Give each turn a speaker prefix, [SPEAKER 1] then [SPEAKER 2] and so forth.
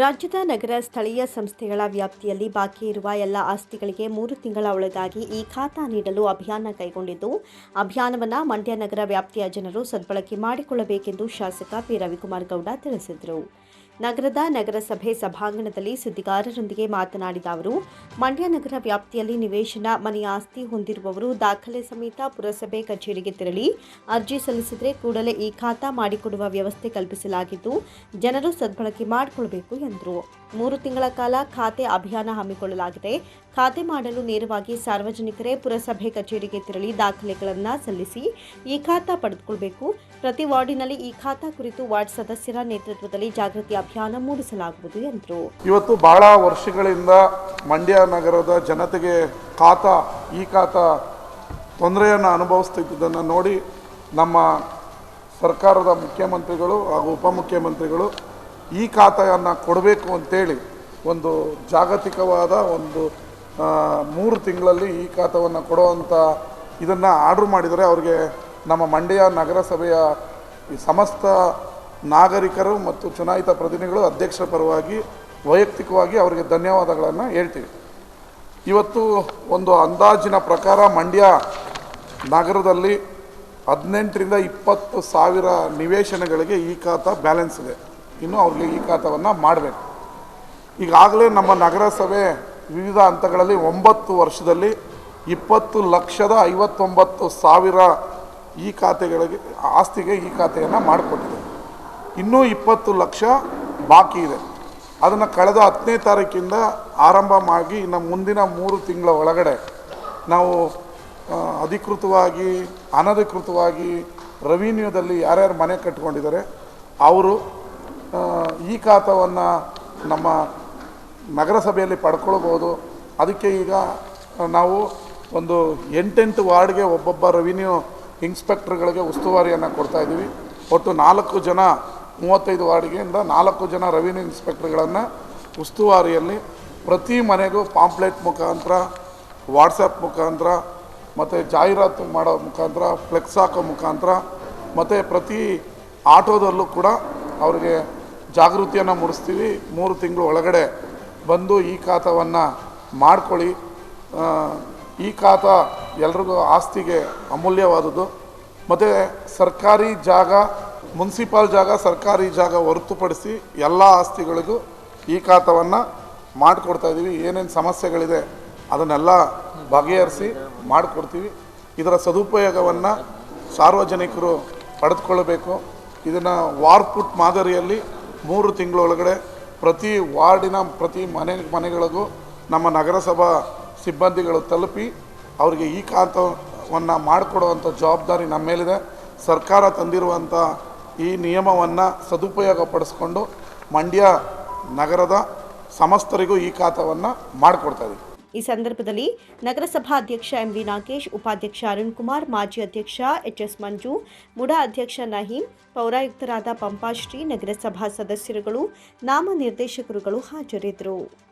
[SPEAKER 1] ರಾಜ್ಯದ ನಗರ ಸ್ಥಳೀಯ ಸಂಸ್ಥೆಗಳ ವ್ಯಾಪ್ತಿಯಲ್ಲಿ ಬಾಕಿ ಇರುವ ಎಲ್ಲ ಆಸ್ತಿಗಳಿಗೆ ಮೂರು ತಿಂಗಳ ಒಳಗಾಗಿ ಈ ಖಾತಾ ನೀಡಲು ಅಭಿಯಾನ ಕೈಗೊಂಡಿದ್ದು, ಅಭಿಯಾನವನ್ನು ಮಂಡ್ಯ ನಗರ ವ್ಯಾಪ್ತಿಯ ಜನರು ಸದ್ಬಳಕೆ ಮಾಡಿಕೊಳ್ಳಬೇಕೆಂದು ಶಾಸಕ ಪಿ. ರವಿಕುಮಾರ್ ಗೌಡ ತಿಳಿಸಿದರು. ನಗರದ ನಗರಸಭೆ ಸಭಾಂಗಣದಲ್ಲಿ ಸುದ್ದಿಗಾರರೊಂದಿಗೆ ಮಾತನಾಡಿದ ಅವರು, ಮಂಡ್ಯ ನಗರ ವ್ಯಾಪ್ತಿಯಲ್ಲಿ ನಿವೇಶನ ಮನೆಯ ಆಸ್ತಿ ಹೊಂದಿರುವವರು ದಾಖಲೆ ಸಮೇತ ಪುರಸಭೆ ಕಚೇರಿಗೆ ತೆರಳಿ ಅರ್ಜಿ ಸಲ್ಲಿಸಿದರೆ ಕೂಡಲೇ ಈ ಖಾತಾ ಮಾಡಿಕೊಡುವ ವ್ಯವಸ್ಥೆ ಕಲ್ಪಿಸಲಾಗಿದ್ದು, ಜನರು ಸದ್ಬಳಕೆ ಮಾಡಿಕೊಳ್ಳಬೇಕು ಎಂದರು. ಮೂರು ತಿಂಗಳ ಕಾಲ ಖಾತೆ ಅಭಿಯಾನ ಹಮ್ಮಿಕೊಳ್ಳಲಾಗಿದೆ. ಖಾತೆ ಮಾಡಲು ನೇರವಾಗಿ ಸಾರ್ವಜನಿಕರೇ ಪುರಸಭೆ ಕಚೇರಿಗೆ ತೆರಳಿ ದಾಖಲೆಗಳನ್ನು ಸಲ್ಲಿಸಿ ಈ ಖಾತಾ ಪಡೆದುಕೊಳ್ಳಬೇಕು ಪ್ರತಿ ವಾರ್ಡಿನಲ್ಲಿ ಈ ಖಾತಾ ಕುರಿತು ವಾರ್ಡ್ ಸದಸ್ಯರ ನೇತೃತ್ವದಲ್ಲಿ ಜಾಗೃತಿ ಅಭಿಯಾನ ಮೂಡಿಸಲಾಗುವುದು ಎಂದರು.
[SPEAKER 2] ಇವತ್ತು ಬಹಳ ವರ್ಷಗಳಿಂದ ಮಂಡ್ಯ ನಗರದ ಜನತೆಗೆ ಖಾತಾ, ಈ ಖಾತಾ ತೊಂದರೆಯನ್ನು ಅನುಭವಿಸ್ತಿದ್ದನ್ನು ನೋಡಿ ನಮ್ಮ ಸರ್ಕಾರದ ಮುಖ್ಯಮಂತ್ರಿಗಳು ಹಾಗೂ ಉಪಮುಖ್ಯಮಂತ್ರಿಗಳು ಈ ಖಾತೆಯನ್ನು ಕೊಡಬೇಕು ಅಂತೇಳಿ ಒಂದು ಜಾಗತಿಕವಾದ ಒಂದು ಮೂರು ತಿಂಗಳಲ್ಲಿ ಈ ಖಾತವನ್ನು ಕೊಡುವಂಥ ಇದನ್ನು ಆರ್ಡ್ರ್ ಮಾಡಿದರೆ ಅವರಿಗೆ ನಮ್ಮ ಮಂಡ್ಯ ನಗರಸಭೆಯ ಸಮಸ್ತ ನಾಗರಿಕರು ಮತ್ತು ಚುನಾಯಿತ ಪ್ರತಿನಿಧಿಗಳು ಅಧ್ಯಕ್ಷರ ಪರವಾಗಿ ವೈಯಕ್ತಿಕವಾಗಿ ಅವರಿಗೆ ಧನ್ಯವಾದಗಳನ್ನು ಹೇಳ್ತೀವಿ. ಇವತ್ತು ಒಂದು ಅಂದಾಜಿನ ಪ್ರಕಾರ ಮಂಡ್ಯ ನಗರದಲ್ಲಿ ಹದಿನೆಂಟರಿಂದ ಇಪ್ಪತ್ತು ಸಾವಿರ ನಿವೇಶನಗಳಿಗೆ ಈ ಖಾತ ಬ್ಯಾಲೆನ್ಸ್ ಇದೆ. ಇನ್ನು ಅವ್ರಿಗೆ ಈ ಖಾತಾವನ್ನು ಮಾಡಬೇಕು. ಈಗಾಗಲೇ ನಮ್ಮ ನಗರಸಭೆ ವಿವಿಧ ಹಂತಗಳಲ್ಲಿ ಒಂಬತ್ತು ವರ್ಷದಲ್ಲಿ ಇಪ್ಪತ್ತು ಲಕ್ಷದ ಐವತ್ತೊಂಬತ್ತು ಸಾವಿರ ಈ ಖಾತೆಗಳಿಗೆ, ಆಸ್ತಿಗೆ ಈ ಖಾತೆಯನ್ನು ಮಾಡಿಕೊಟ್ಟಿದೆ. ಇನ್ನೂ ಇಪ್ಪತ್ತು ಲಕ್ಷ ಬಾಕಿ ಇದೆ. ಅದನ್ನು ಕಳೆದ ಹತ್ತನೇ ತಾರೀಕಿಂದ ಆರಂಭ ಮಾಡಿ ಇನ್ನು ಮುಂದಿನ ಮೂರು ತಿಂಗಳ ಒಳಗಡೆ ನಾವು ಅಧಿಕೃತವಾಗಿ, ಅನಧಿಕೃತವಾಗಿ ರೆವಿನ್ಯೂದಲ್ಲಿ ಯಾರ್ಯಾರು ಮನೆ ಕಟ್ಕೊಂಡಿದ್ದಾರೆ, ಅವರು ಈ ಖಾತವನ್ನು ನಮ್ಮ ನಗರಸಭೆಯಲ್ಲಿ ಪಡ್ಕೊಳ್ಬೋದು. ಅದಕ್ಕೆ ಈಗ ನಾವು ಒಂದು ಎಂಟೆಂಟು ವಾರ್ಡ್ಗೆ ಒಬ್ಬೊಬ್ಬ ರೆವಿನ್ಯೂ ಇನ್ಸ್ಪೆಕ್ಟ್ರ್ಗಳಿಗೆ ಉಸ್ತುವಾರಿಯನ್ನು ಕೊಡ್ತಾ ಇದ್ದೀವಿ. ಒಟ್ಟು ನಾಲ್ಕು ಜನ, ಮೂವತ್ತೈದು ವಾರ್ಡ್ಗೆಯಿಂದ ನಾಲ್ಕು ಜನ ರೆವಿನ್ಯೂ ಇನ್ಸ್ಪೆಕ್ಟ್ರ್ಗಳನ್ನು ಉಸ್ತುವಾರಿಯಲ್ಲಿ ಪ್ರತಿ ಮನೆಗೂ ಪಾಂಪ್ಲೆಟ್ ಮುಖಾಂತರ ವಾಟ್ಸಪ್ ಮುಖಾಂತರ, ಮತ್ತು ಜಾಹೀರಾತು ಮಾಡೋ ಮುಖಾಂತರ ಫ್ಲೆಕ್ಸ್ ಹಾಕೋ ಮುಖಾಂತರ, ಮತ್ತು ಪ್ರತಿ ಆಟೋದಲ್ಲೂ ಕೂಡ ಅವ್ರಿಗೆ ಜಾಗೃತಿಯನ್ನು ಮೂಡಿಸ್ತೀವಿ. ಮೂರು ತಿಂಗಳು ಒಳಗಡೆ ಬಂದು ಈ ಖಾತವನ್ನು ಮಾಡ್ಕೊಳ್ಳಿ. ಈ ಖಾತ ಎಲ್ರಿಗೂ ಆಸ್ತಿಗೆ ಅಮೂಲ್ಯವಾದದ್ದು. ಮತ್ತು ಸರ್ಕಾರಿ ಜಾಗ, ಮುನ್ಸಿಪಾಲ್ ಜಾಗ, ಸರ್ಕಾರಿ ಜಾಗ ಹೊರತುಪಡಿಸಿ ಎಲ್ಲ ಆಸ್ತಿಗಳಿಗೂ ಈ ಖಾತವನ್ನು ಮಾಡಿಕೊಡ್ತಾ ಇದ್ದೀವಿ ಏನೇನು ಸಮಸ್ಯೆಗಳಿದೆ ಅದನ್ನೆಲ್ಲ ಬಗೆಹರಿಸಿ ಮಾಡಿಕೊಡ್ತೀವಿ. ಇದರ ಸದುಪಯೋಗವನ್ನು ಸಾರ್ವಜನಿಕರು ಪಡೆದುಕೊಳ್ಳಬೇಕು. ಇದನ್ನು ವಾರ್ಪುಟ್ ಮಾದರಿಯಲ್ಲಿ ಮೂರು ತಿಂಗಳೊಳಗಡೆ ಪ್ರತಿ ವಾರ್ಡಿನ ಪ್ರತಿ ಮನೆ, ಮನೆಗಳಿಗೂ ನಮ್ಮ ನಗರಸಭಾ ಸಿಬ್ಬಂದಿಗಳು ತಲುಪಿ ಅವರಿಗೆ ಈ ಕಾಂತವನ್ನು ಮಾಡಿಕೊಡುವಂಥ ಜವಾಬ್ದಾರಿ ನಮ್ಮ ಮೇಲಿದೆ. ಸರ್ಕಾರ ತಂದಿರುವಂಥ ಈ ನಿಯಮವನ್ನು ಸದುಪಯೋಗ ಪಡಿಸ್ಕೊಂಡು ಮಂಡ್ಯ ನಗರದ ಸಮಸ್ತರಿಗೂ ಈ ಖಾತವನ್ನು ಮಾಡಿಕೊಡ್ತಾ
[SPEAKER 1] ಈ ಸಂದರ್ಭದಲ್ಲಿ ನಗರಸಭಾ ಅಧ್ಯಕ್ಷ ಎಂವಿ ನಾಗೇಶ್, ಉಪಾಧ್ಯಕ್ಷ ಅರುಣ್ ಕುಮಾರ್, ಮಾಜಿ ಅಧ್ಯಕ್ಷ ಎಚ್ ಎಸ್ ಮಂಜು, ಮುಡಾ ಅಧ್ಯಕ್ಷ ನಹೀಂ, ಪೌರಾಯುಕ್ತರಾದ ಪಂಪಾಶ್ರೀ ನಗರಸಭಾ ಸದಸ್ಯರುಗಳು, ನಾಮ ನಿರ್ದೇಶಕರುಗಳು ಹಾಜರಿದ್ದರು.